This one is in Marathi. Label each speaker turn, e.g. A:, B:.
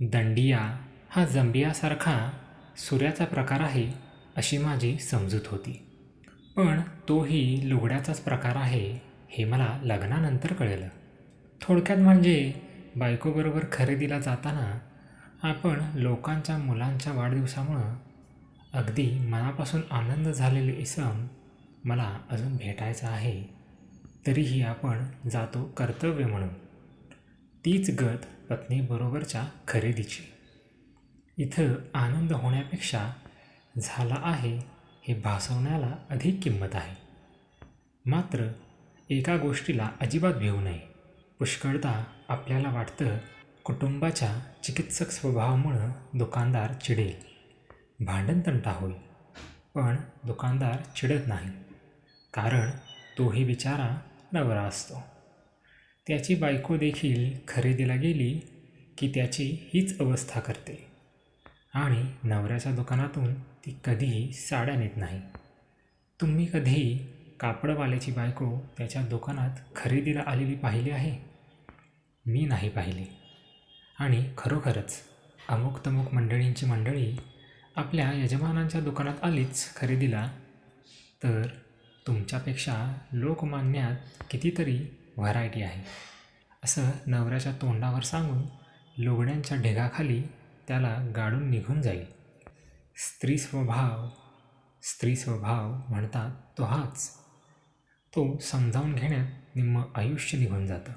A: दंडिया हा जंबियासारखा सूर्याचा प्रकार आहे अशी माझी समजूत होती. पण तोही लुगड्याचाच प्रकार आहे हे मला लग्नानंतर कळलं. थोडक्यात म्हणजे बायकोबरोबर खरेदीला जाताना आपण लोकांच्या मुलांच्या वाढदिवसामुळं अगदी मनापासून आनंद झालेले इसम मला अजून भेटायचा आहे तरीही आपण जातो कर्तव्य म्हणून. तीच गत पत्नीबरोबरच्या खरेदीची. इथं आनंद होण्यापेक्षा झाला आहे हे भासवण्याला अधिक किंमत आहे. मात्र एका गोष्टीला अजिबात भिवू नये. पुष्कळदा आपल्याला वाटतं कुटुंबाच्या चिकित्सक स्वभावामुळं दुकानदार चिडेल. भांडणतंटा होईल. पण दुकानदार चिडत नाही. कारण तोही बिचारा नवरा असतो. त्याची बायको देखील खरेदीला गेली की त्याची हीच अवस्था करते. आणि नवऱ्याच्या दुकानातून ती कधीही साड्या नेत नाही. तुम्ही कधीही कापडवाल्याची बायको त्याच्या दुकानात खरेदीला आलेली पाहिली आहे? मी नाही पाहिली. आणि खरोखरच अमुक तमुक मंडळींची मंडळी आपल्या यजमानांच्या दुकानात आलीच खरेदीला तर तुमच्यापेक्षा लोकमान्यात कितीतरी व्हरायटी आहे. असं नवऱ्याच्या तोंडावर सांगून लुगड्यांच्या ढेगाखाली त्याला गाडून निघून जाईल स्त्री स्वभाव स्त्री स्वभाव म्हणतात तो हाच तो समजावून घेण्यात निम्म आयुष्य निघून जातं.